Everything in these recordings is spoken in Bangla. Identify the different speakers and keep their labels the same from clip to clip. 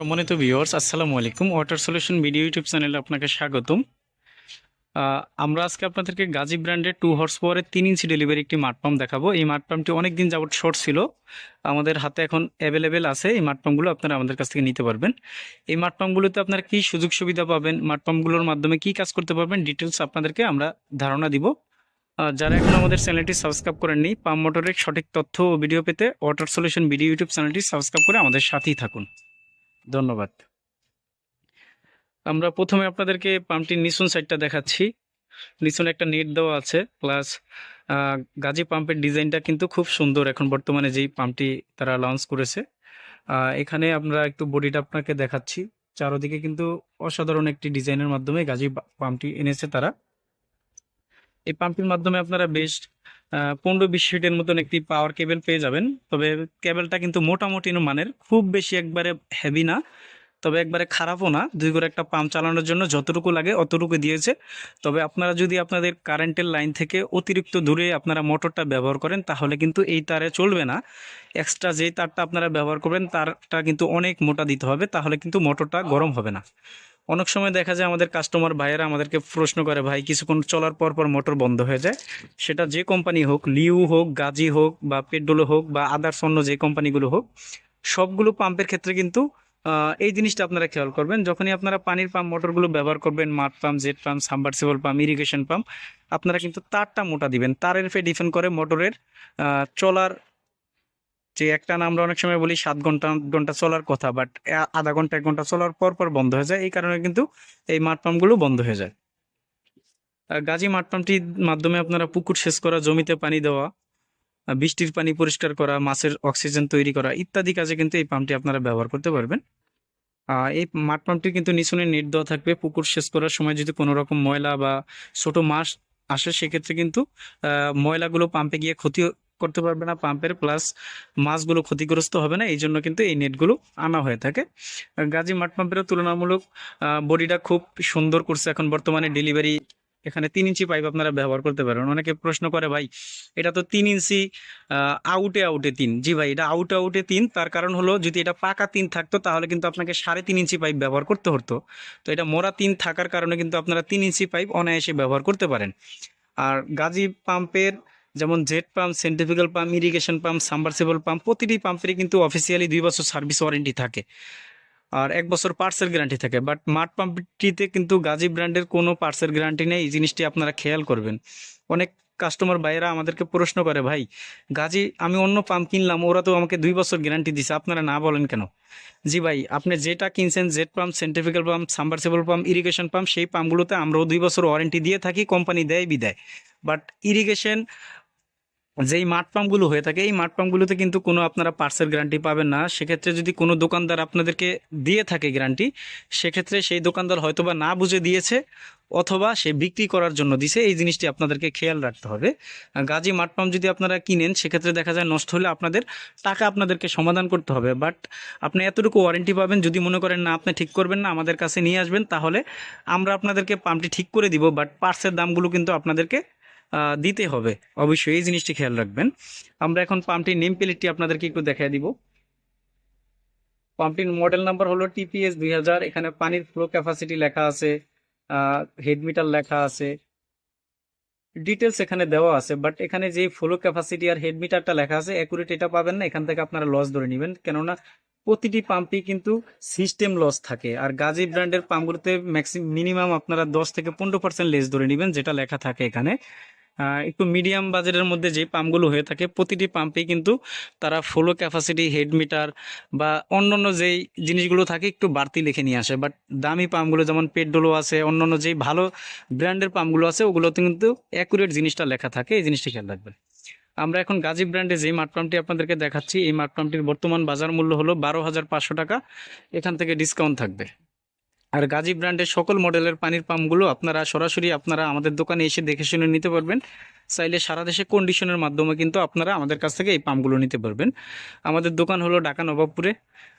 Speaker 1: সম্মানিত ভিউয়ার্স আসসালামু আলাইকুম। ওয়াটার সলিউশন ভিডিও ইউটিউব চ্যানেলে আপনাকে স্বাগতম। আমরা আজকে আপনাদেরকে গাজী ব্র্যান্ডের টু হর্স পাওয়ারের তিন ইঞ্চি ডেলিভারি একটি মাঠ পাম্প দেখাবো। এই মাঠ পাম্পটি অনেক দিন যাবত শর্ট ছিল। আমাদের হাতে এখন অ্যাভেলেবেল আছে। এই মাঠ পাম্পগুলো আপনারা আমাদের কাছ থেকে নিতে পারবেন। এই মাঠ পাম্পগুলোতে আপনারা কি সুযোগ সুবিধা পাবেন? মাঠ পাম্পগুলোর মাধ্যমে কি কাজ করতে পারবেন? ডিটেলস আপনাদেরকে আমরা ধারণা দিব। যারা এখন আমাদের চ্যানেলটি সাবস্ক্রাইব করেননি পাম্প মোটরের সঠিক তথ্য ও ভিডিও পেতে ওয়াটার সলিউশন ভিডিও ইউটিউব চ্যানেলটি সাবস্ক্রাইব করে আমাদের সাথেই থাকুন। ধন্যবাদ। আমরা প্রথমে আপনাদেরকে পাম্পটির নিচুন সাইডটা দেখাচ্ছি। নিচুন একটা নেট দেওয়া আছে প্লাস গাজী পাম্পের ডিজাইনটা কিন্তু খুব সুন্দর এখন বর্তমানে যেই পাম্পটি তারা লঞ্চ করেছে। এখানে আমরা একটু বডিটা আপনাকে দেখাচ্ছি। চারোদিকে কিন্তু অসাধারণ একটি ডিজাইনের মাধ্যমে গাজী পাম্পটি এনেছে তারা। এই পাম্পটির মাধ্যমে আপনারা আহ, পনেরো বিশ ফিটের মতন একটি পাওয়ার কেবেল পেয়ে যাবেন। তবে কেবেলটা কিন্তু মোটামুটি মানের, খুব বেশি একবারে হেভি না। তবে একবারে খারাপও না। দুই করে একটা পাম্প চালানোর জন্য যতটুকু লাগে অতটুকু দিয়েছে। তবে আপনারা যদি আপনাদের কারেন্টের লাইন থেকে অতিরিক্ত দূরে আপনারা মোটরটা ব্যবহার করেন, তাহলে কিন্তু এই তারে চলবে না। এক্সট্রা যেই তারটা আপনারা ব্যবহার করবেন, তারটা কিন্তু অনেক মোটা দিতে হবে, তাহলে কিন্তু মোটরটা গরম হবে না। অনেক সময় দেখা যায় আমাদের কাস্টমার ভাইয়েরা আমাদেরকে প্রশ্ন করে, ভাই, কিছুক্ষণ চলার পর পর মোটর বন্ধ হয়ে যায়? সেটা যে কোম্পানি হোক, লিউ হোক, গাজি হোক বা পেট্রোলো হোক বা আদার্স অন্য যে কোম্পানিগুলো হোক, সবগুলো পাম্পের ক্ষেত্রে কিন্তু এই জিনিসটা আপনারা খেয়াল করবেন, যখনই আপনারা পানির পাম্প মোটরগুলো ব্যবহার করবেন, মাঠ pump jet pump submersible pump irrigation pump আপনারা কিন্তু তারটা মোটা দিবেন। তারের ফে ডিপেন্ড করে মোটরের চলার যে একটা আমরা অনেক সময় বলি সাত ঘণ্টা ঘণ্টা চলার কথা বাট আধা ঘণ্টা, এক ঘণ্টা চলার পর পর বন্ধ হয়ে যায়। এই কারণে কিন্তু এই মাঠ পাম্পগুলো বন্ধ হয়ে যায়। গাজী মাঠ পাম্পটির মাধ্যমে আপনারা পুকুর সেচ করা, জমিতে পানি দেওয়া বৃষ্টির পানি পরিষ্কার করা, মাছের অক্সিজেন তৈরি করা ইত্যাদি কাজে কিন্তু এই পাম্পটি আপনারা ব্যবহার করতে পারবেন। এই মাঠ পাম্পটি কিন্তু নিচুনে নেট দেওয়া থাকবে, পুকুর সেচ করার সময় যদি কোনো রকম ময়লা বা ছোট মাছ আসে, সেক্ষেত্রে কিন্তু ময়লাগুলো পাম্পে গিয়ে ক্ষতি করতে পারবে না পাম্পের প্লাস মাছগুলো ক্ষতিগ্রস্ত হবে না, এই জন্য কিন্তু এই নেটগুলো আনা হয়ে থাকে। গাজী মাঠ পাম্পেরও তুলনামূলক বডিটা খুব সুন্দর করছে, এখন বর্তমানে ডেলিভারি এখানে তিন ইঞ্চি পাইপ আপনারা ব্যবহার করতে পারেন। অনেকে প্রশ্ন করে, ভাই, এটা তো তিন ইঞ্চি আউটে আউটে তিন। জি ভাই, এটা আউটে আউটে তিন। তার কারণ হলো, যদি এটা পাকা তিন থাকতো, তাহলে কিন্তু আপনাকে সাড়ে তিন ইঞ্চি পাইপ ব্যবহার করতে হতো। তো এটা মোড়া তিন থাকার কারণে কিন্তু আপনারা তিন ইঞ্চি পাইপ অনায়াসে ব্যবহার করতে পারেন। আর গাজী পাম্পের যেমন jet pump centrifugal pump irrigation pump submersible pump প্রতিটি পাম্পেরই কিন্তু অফিসিয়ালি দুই বছর সার্ভিস ওয়ারেন্টি থাকে। আর এক বছর পার্টসের গ্যারান্টি থাকে। বাট মাঠ পাম্পটিতে কিন্তু গাজী ব্র্যান্ডের কোনো পার্টসের গ্যারান্টি নেই। এই জিনিসটি আপনারা খেয়াল করবেন। অনেক কাস্টমার ভাইয়েরা আমাদেরকে প্রশ্ন করে, ভাই, গাজী, আমি অন্য পাম্প কিনলাম, ওরা তো আমাকে দুই বছর গ্যারান্টি দিছে, আপনারা না বলেন কেন? জি ভাই, আপনি যেটা কিনছেন jet pump centrifugal pump submersible pump irrigation pump সেই পাম্পগুলোতে আমরাও দুই বছর ওয়ারেন্টি দিয়ে থাকি কোম্পানি দেয়, বিদায়। বাট ইরিগেশন যেই মাঠ পাম্পগুলো হয়ে থাকে, এই মাঠ পাম্পগুলোতে কিন্তু কোনো আপনারা পার্সের গ্যারান্টি পাবেন না। সেক্ষেত্রে যদি কোনো দোকানদার আপনাদেরকে দিয়ে থাকে গ্যারান্টি সেক্ষেত্রে সেই দোকানদার হয়তোবা না বুঝে দিয়েছে অথবা সে বিক্রি করার জন্য দিছে। এই জিনিসটি আপনাদেরকে খেয়াল রাখতে হবে। গাজী মাঠ পাম্প যদি আপনারা কিনেন, সেক্ষেত্রে দেখা যায় নষ্ট হলে আপনাদের টাকা আপনাদেরকে সমাধান করতে হবে। বাট আপনি এতটুকু ওয়ারেন্টি পাবেন, যদি মনে করেন, না, আপনি ঠিক করবেন না, আমাদের কাছে নিয়ে আসবেন, তাহলে আমরা আপনাদেরকে পাম্পটি ঠিক করে দিব। বাট পার্সের দামগুলো কিন্তু আপনাদেরকে দিতে হবে। অবশ্যই এই জিনিসটি খেয়াল রাখবেন। আমরা এখন পাম্পটির নেম প্লেটটি আপনাদেরকে একটু দেখাই দিব। পাম্পটির মডেল নাম্বার হলো টিপিএস দুই হাজার। এখানে পানির ফ্লো ক্যাপাসিটি লেখা আছে হেড মিটার লেখা আছে। ডিটেলস এখানে দেওয়া আছে বাট এখানে যে ফ্লো ক্যাপাসিটি আর হেড মিটারটা লেখা আছে অ্যাকুরেট এটা পাবেন না। এখান থেকে আপনারা লস ধরে নেবেন। কেননা প্রতিটি পাম্পই কিন্তু সিস্টেম লস থাকে। আর গাজী ব্র্যান্ডের পাম্পগুলোতে ম্যাক্সিম মিনিমাম আপনারা দশ থেকে পনেরো পার্সেন্ট লেস ধরে নেবেন, যেটা লেখা থাকে এখানে। একটু মিডিয়াম বাজেটের মধ্যে যে পাম্পগুলো হয়ে থাকে, প্রতিটি পাম্পেই কিন্তু তারা ফ্লো ক্যাপাসিটি হেড মিটার বা অন্যান্য যেই জিনিসগুলো থাকে একটু বাড়তি লিখে নিয়ে আসে। বাট দামি পাম্পগুলো যেমন পেট্রোলো আছে, অন্যান্য যেই ভালো ব্র্যান্ডের পাম্পগুলো আছে, ওগুলোতে কিন্তু অ্যাকুরেট জিনিসটা লেখা থাকে, এই জিনিসটি খেয়াল রাখবেন। আমরা এখন গাজী ব্র্যান্ডে যে মাঠ পাম্পটি আপনাদেরকে দেখাচ্ছি, এই মাঠ পাম্পটির বর্তমান বাজার মূল্য হলো বারো হাজার পাঁচশো টাকা। এখান থেকে ডিসকাউন্ট থাকবে। আর গাজী ব্র্যান্ডের সকল মডেলের পানির পাম্পগুলো আপনারা সরাসরি আপনারা আমাদের দোকানে এসে দেখে শুনে নিতে পারবেন। চাইলে সারা দেশে কন্ডিশনের মাধ্যমে কিন্তু আপনারা আমাদের কাছ থেকে এই পাম্পগুলো নিতে পারবেন। আমাদের দোকান হলো ঢাকা নবাবপুরে।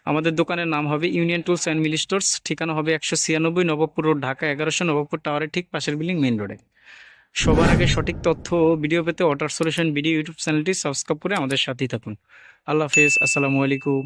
Speaker 1: আমাদের দোকানের নাম হবে union tools and Mili stores ঠিকানা হবে একশো ছিয়ানব্বই নবাবপুর রোড, ঢাকা এগারোশো নবাবপুর টাওয়ারের ঠিক পাশের বিল্ডিং মেন রোডে। সবার আগে সঠিক তথ্য ও ভিডিও পেতে ওয়াটার সলিউশন ভিডিও ইউটিউব চ্যানেলটি সাবস্ক্রাইব করে আমাদের সাথেই থাকুন। আল্লাহ হাফিজ, আসসালামু আলাইকুম।